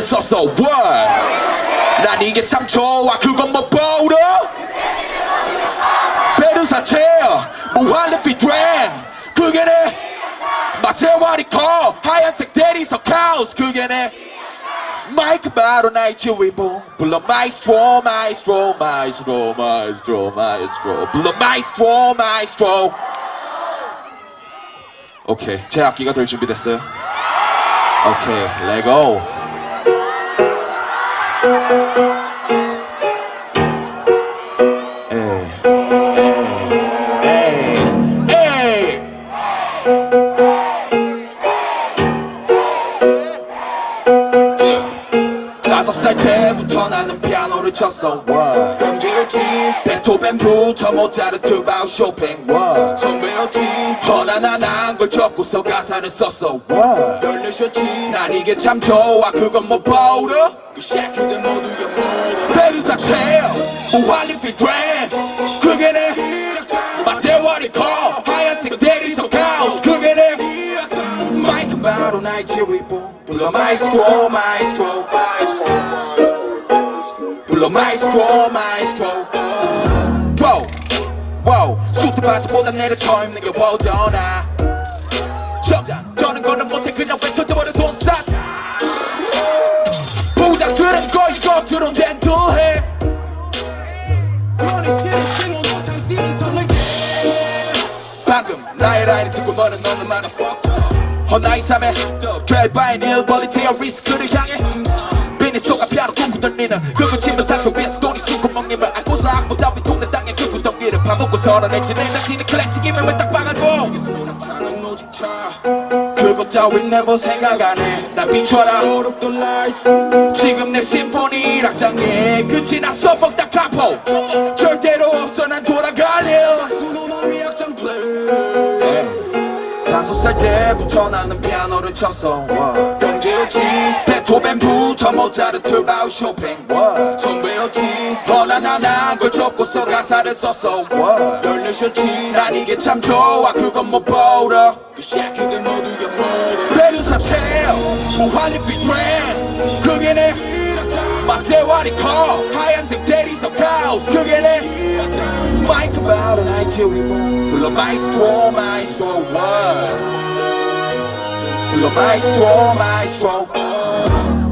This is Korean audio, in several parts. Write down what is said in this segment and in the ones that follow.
썼어. What 난 이게 참 좋아. 그건 뭐 보러? 베르사체 무한리 피드랜 그게 내 마세와리 커. 하얀색 대리석 카우스. 그게 내 마이크 바로 나의 지휘봉 불러 마이스트로 마이스트로 마이스트로 마이스트로 마이스트로 불러 마이스트로 마이스트로 오케이. 제 악기가 될 준비됐어요? 오케이 레고 다섯 살 때부터 나는 피아노를 쳤어. 형 제였지 베토벤부터 모차르트 바우 쇼팽 선배였지 허나나난 걸 적고서 가사를 썼어 열내셨지 난 이게 참 좋아 그건 뭐 보러 그 새끼들 모두의 모두 베르사 체어 무한리 피드랜 그게 내 마세와리 커 하얀색 대리석 카우스 그게 내 마이크 바로 나의 지휘봉 불러 마이스트로 마이스트로 마이스트로 불러 마이스트로 마이스트로 와우 와우 수트 바지보다 내려 처음 느껴보잖아 점자 떠는 거는 못해. 그냥 외쳐져버려 돈싸 부장들은 거의 겉으론 젠틀해. 방금 나의 라인을 듣고 너는 너는 말아 허나의 삶에 드라이바인 일벌리 테어 리스크를 향해. 비니 속아 피아노 꿈꾸던 니는 그거 치면 상품 위에 서러냈지 내 자신이 클래식이면 왜딱 박아고 그것 따윈 never 생각 안해난 비춰라. 지금 내 심포니 락장에 끝이 났어. Fuck that capo. 절대로 없어. 난 돌아갈래. 다섯 살 때부터 나는 피아노를 쳤어. 형제였지 베 토벤부터 모차르트 바우 쇼팽 선배였지 허나나나 걸 접고서 가사를 썼어 열내셨지 난 이게 참 좋아 그건 뭐 보러 그 새끼들 모두의 모두 베르사 체어 무한리 피드랜 그게 내 마세와리 커 하얀색 대리석 카우스 그게 내 마이크 바로 나의 지휘봉 불러 마이스트로 마이스트로 what 불러 마이스트로 마이스트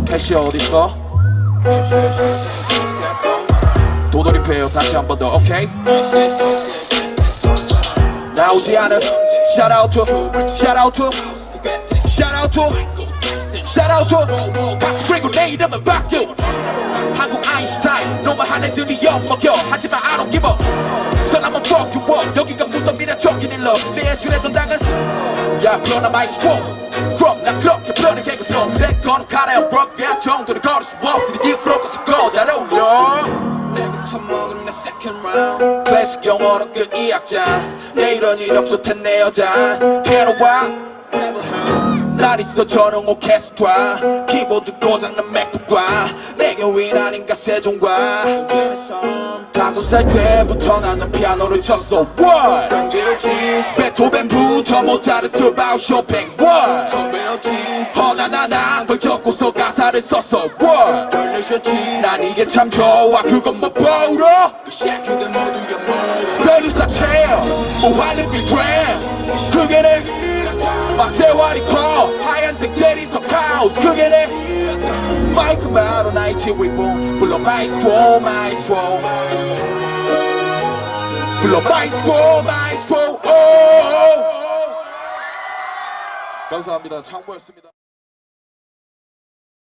로 패시 어딨어? 도돌이표요. 다시 한 번 더. 오케이? 나오지 않은 shout out to shout out to shout out to shout out to. 가수 그리고 내 이름은 바뀌어 한국 아인슈타인 너만 한 애들이 엿먹여. 하지만 I don't give up 선 한번 fuck you up. 여기가 무덤이라 저긴 일러 내 예술의 전당은 야 불어나 마이스트로 그럼 나 그렇게 불어내 개그스러운 내 가라요 브럭야 정도를 걸을 수 없으니 네 플로우가 쓰고 잘 어울려. 내가 처먹은 내 second round. 클래식 영어로 그 이학자. 내 이런 이력 좋댄 내 여자. 날 있어 저런 오케스트라 키보드 고장난 맥북과 내게 윈 아닌가 세종과 다섯 살 때부터 나는 피아노를 쳤어. What? 형제였지. 베토벤부터 모차르트 바우 쇼팽. What? 선배였지. 허나나나 걸 적고서 가사를 썼어. What? 열내셨지. 난 이게 참 좋아. 그건 뭐 보러? 그 새끼들 모두의 모두. 베르사 체어 무한리 피드랜 그게 세와리 커 하얀색 대리석 카우스 그게 내 마이크 바로 나의 지휘봉 불러 마이스트로 마이스트로 불러 마이스트로 마이스트로 감사합니다 창보였습니다